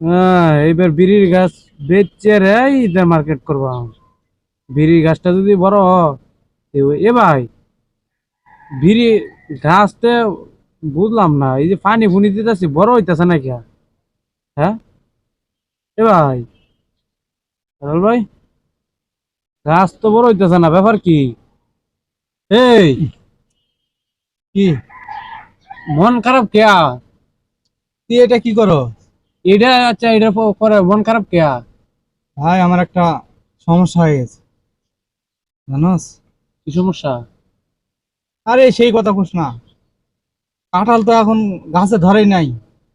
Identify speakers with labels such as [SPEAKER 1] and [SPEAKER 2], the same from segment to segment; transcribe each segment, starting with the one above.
[SPEAKER 1] হ্যাঁ এইবার বিড়ির গাছ বেচছে রে, ঈদে মার্কেট করবা বিড়ির গাছটা যদি বড় এ ভাই বিড়ি গাছতে বুঝলাম না, এই যে পানি ফুনি দিতেছি, বড় হইতেছে না কি হ্যাঁ? এ ভাই ভাই, গাছ তো বড় হইতেছে না, ব্যাপার কি? এই,
[SPEAKER 2] কি?
[SPEAKER 1] মন খারাপ কেয়া
[SPEAKER 2] তুই এটা কি করো
[SPEAKER 1] এটা আচ্ছা এটা পরে মন খারাপ কেয়া
[SPEAKER 2] ভাই আমার একটা সমস্যা হয়ে গেছে। জানোস?
[SPEAKER 1] কি সমস্যা?
[SPEAKER 2] আরে সেই কথা কোস না। কাঁঠাল তো এখন গাছে ধরেই নাই।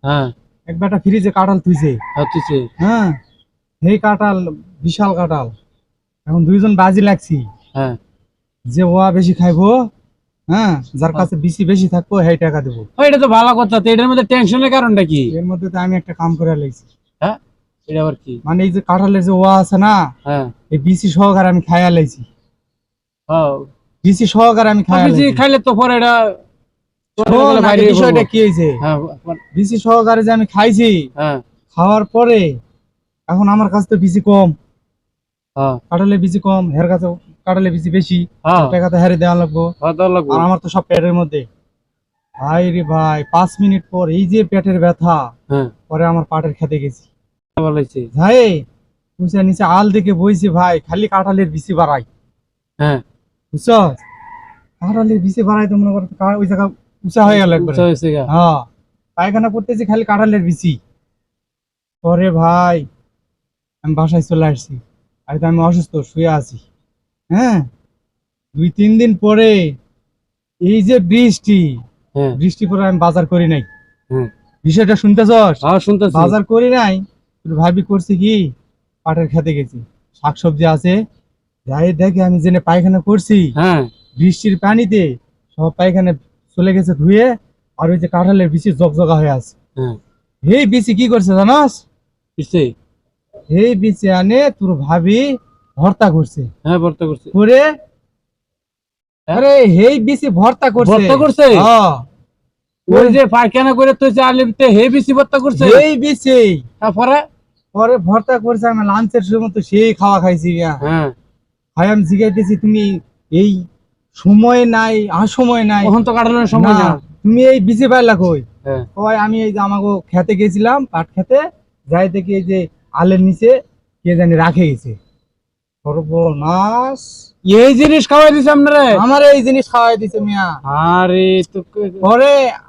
[SPEAKER 1] হ্যাঁ।
[SPEAKER 2] এক বেটা ফ্রিজে কাঁঠাল তুইছে
[SPEAKER 1] হচ্ছে
[SPEAKER 2] হ্যাঁ সেই কাঁঠাল বিশাল কাঁঠাল। এখন দুইজন বাজি লাগছি।
[SPEAKER 1] হ্যাঁ।
[SPEAKER 2] যে ওয়া বেশি খাইবো হ্যাঁ যার কাছে বেশি বেশি থাকব সেই টাকা দেবো।
[SPEAKER 1] এটা তো ভালো কথা তো এটার মধ্যে টেনশনের কারণটা কি?
[SPEAKER 2] এর মধ্যে তো আমি একটা কাম করে লাগছি
[SPEAKER 1] হ্যাঁ এটা আবার কি?
[SPEAKER 2] মানে এই যে কাঁঠালের যে ওয়া আছে না
[SPEAKER 1] হ্যাঁ।
[SPEAKER 2] এই বিসি সহকারে আমি খাইয়া লাইছি।
[SPEAKER 1] হ্যাঁ
[SPEAKER 2] বিসি সহকারে আমি খাইয়া
[SPEAKER 1] খাইলে তো পরে এটা
[SPEAKER 2] বিষয়টা কি হয়েছে?
[SPEAKER 1] হ্যাঁ
[SPEAKER 2] বিসি সহকারে যে আমি খাইছি
[SPEAKER 1] হ্যাঁ।
[SPEAKER 2] খাওয়ার পরে এখন আমার কাছে তো বিসি কম।
[SPEAKER 1] হ্যাঁ।
[SPEAKER 2] কাঁঠালের বিসি কম হের কাছে কাঁঠালের বিসি বেশি।
[SPEAKER 1] হ্যাঁ।
[SPEAKER 2] টাকা তো হেরে দেওয়া লাগবো।
[SPEAKER 1] হ্যাঁ, দেওয়া লাগবে।
[SPEAKER 2] আর আমার তো সব পেটের মধ্যে। ভাই রে ভাই পাঁচ মিনিট পর এই যে পেটের ব্যথা
[SPEAKER 1] হ্যাঁ।
[SPEAKER 2] পরে আমার পাটের খেতে গেছি। ভাই বুঝছে নিচে আল দেখে বইছি ভাই খালি কাঁঠালের বিসি বাড়াই
[SPEAKER 1] হ্যাঁ।
[SPEAKER 2] বুঝছ? কাঁঠালের বিসি বাড়াই তো মনে করো ওই জায়গা উঁচা হয়ে গেল। হ্যাঁ পায়খানা করতেছি খালি কাঁঠালের বিচি। পরে ভাই আমি বাসায় চলে আসছি। তো আমি অসুস্থ শুয়ে আছি। হ্যাঁ। দুই তিন দিন পরে এই যে বৃষ্টি
[SPEAKER 1] হ্যাঁ।
[SPEAKER 2] বৃষ্টি পরে আমি বাজার করি নাই। বিষয়টা শুনতেছস?
[SPEAKER 1] হ্যাঁ
[SPEAKER 2] বাজার করি নাই ভাবি করছি কি পাটের খেতে গেছি। শাকসবজি আছে যাই দেখে আমি জেনে পায়খানা করছি
[SPEAKER 1] হ্যাঁ।
[SPEAKER 2] বৃষ্টির পানিতে সব পায়খানা চলে গেছে ধুয়ে আর ওই যে কাঁঠালের বিচি জগজগা হয়ে আছে। এই বিচি কি করছে জানাস? এই বিচি আনে তোর ভাবি ভর্তা করছে।
[SPEAKER 1] হ্যাঁ ভর্তা করছে।
[SPEAKER 2] করে আরে এই বিচি ভর্তা করছে।
[SPEAKER 1] ভর্তা করছে?
[SPEAKER 2] হ্যাঁ,
[SPEAKER 1] ওই যে পায়খানা করে তো হে বেশি ভর্তা করছে?
[SPEAKER 2] এই বিচি
[SPEAKER 1] তারপরে?
[SPEAKER 2] পরে ভর্তা করছে আমি লাঞ্চের সময় তো সেই খাওয়া খাইছি
[SPEAKER 1] হ্যাঁ।
[SPEAKER 2] ভাই আমি জিজ্ঞাসা তুমি এই সময় নাই আর সময় নাই।
[SPEAKER 1] তখন তো কাটানোর সময়
[SPEAKER 2] না, তুমি এই বিচি পাইলা কই?
[SPEAKER 1] হ্যাঁ।
[SPEAKER 2] কয় আমি এই যে আমাকে খেতে গেছিলাম পাট খেতে যাই দেখি এই যে আলের নিচে কে জানি রাখে গেছে। সর্বনাশ।
[SPEAKER 1] এই জিনিস খাওয়াই দিছে আপনারে?
[SPEAKER 2] আমার এই জিনিস খাওয়াই দিছে মিয়া।
[SPEAKER 1] আরে তো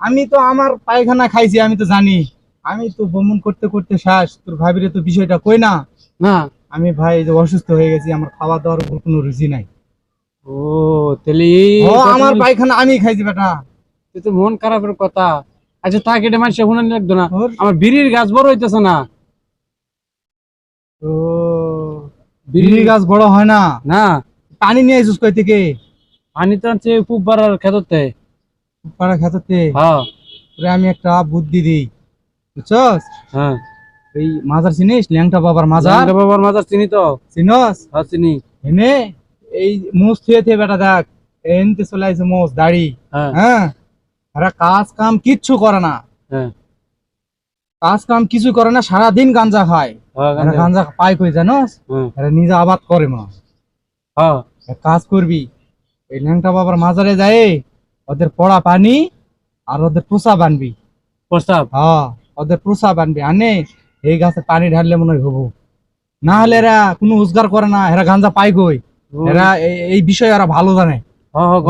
[SPEAKER 2] আমি তো আমার পায়খানা খাইছি আমি তো জানি। আমি তো ভ্রমণ করতে করতে শ্বাস তোর ভাবিরে তো বিষয়টা কই না?
[SPEAKER 1] না।
[SPEAKER 2] আমি ভাই যে অসুস্থ হয়ে গেছি আমার খাওয়া দাওয়ার উপর কোনো রুচি নাই।
[SPEAKER 1] ও তাহলে
[SPEAKER 2] ও আমার পায়খানা আমি খাইছি বেটা।
[SPEAKER 1] এ তো মন খারাপের কথা। আচ্ছা তাকে এটা মানুষ শুনে লাগতো না? আমার বিড়ির গাছ বড় হইতেছে না।
[SPEAKER 2] তো বিড়ি গাছ বড় হয় না?
[SPEAKER 1] না।
[SPEAKER 2] পানি নিয়ে আইসুস কই থেকে?
[SPEAKER 1] পানি তো আনছে খুব বাড়ার খেততে
[SPEAKER 2] পাড়া খেতে
[SPEAKER 1] হ্যাঁ।
[SPEAKER 2] আমি একটা বুদ্ধি দিই। বুঝছস?
[SPEAKER 1] হ্যাঁ।
[SPEAKER 2] এই মাজার চিনিস? ল্যাংটা বাবার মাজার?
[SPEAKER 1] জানটা বাবার মাথার চিনি তো।
[SPEAKER 2] চিনস?
[SPEAKER 1] হ্যাঁ চিনি।
[SPEAKER 2] এনে এই মোষ থুয়ে থুয়ে বেটা দেখ এনতে চলে আইছে মোষ দাড়ি।
[SPEAKER 1] হ্যাঁ।
[SPEAKER 2] হ্যাঁ? এরা কাজ কাম কিচ্ছু করে না।
[SPEAKER 1] হ্যাঁ।
[SPEAKER 2] কাজ কাম কিছু করে না সারাদিন গাঞ্জা খায়।
[SPEAKER 1] হ্যাঁ
[SPEAKER 2] গাঞ্জা পায় কই জানোস? এরা নিজে আবাদ করে মা।
[SPEAKER 1] হ্যাঁ।
[SPEAKER 2] কাজ করবি এই ল্যাংটা বাবার মাজারে যায় ওদের পড়া পানি আর ওদের পোষা বানবি।
[SPEAKER 1] প্রস্তাব?
[SPEAKER 2] হ্যাঁ ওদের প্রসাব আনবি আনে এই গাছে পানি ঢাললে মনে হয় হব। না হলে এরা কোনো উজগার করে না এরা গাঞ্জা পাই কই? এরা এই- বিষয়ে এরা ভালো জানে।
[SPEAKER 1] হ্যাঁ হ্যাঁ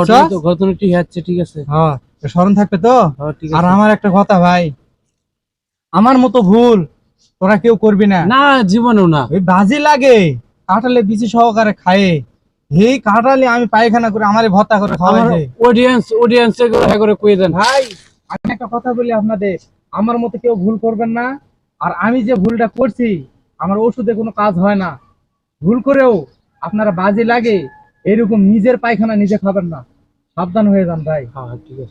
[SPEAKER 1] ঠিক আছে।
[SPEAKER 2] হ্যাঁ স্মরণ থাকবে তো? আর আমার একটা কথা ভাই আমার মতো ভুল তোরা কেউ করবি না।
[SPEAKER 1] না জীবনেও না।
[SPEAKER 2] ওই বাজি লাগে কাঁঠালে বিচি সহকারে খায়ে। এই কাঁঠালে আমি পায়খানা করে আমারে ভত্তা করে
[SPEAKER 1] আমার
[SPEAKER 2] খাওয়াইছে।
[SPEAKER 1] অডিয়েন্স অডিয়েন্স করে কই দেন।
[SPEAKER 2] ভাই আমি একটা কথা বলি আপনাদের। আমার মতো কেউ ভুল করবেন না। আর আমি যে ভুলটা করছি আমার ওষুধে কোনো কাজ হয় না। ভুল করেও আপনারা বাজি লাগে এরকম নিজের পায়খানা নিজে খাবেন না। সাবধান হয়ে যান ভাই।
[SPEAKER 1] হ্যাঁ ঠিক আছে।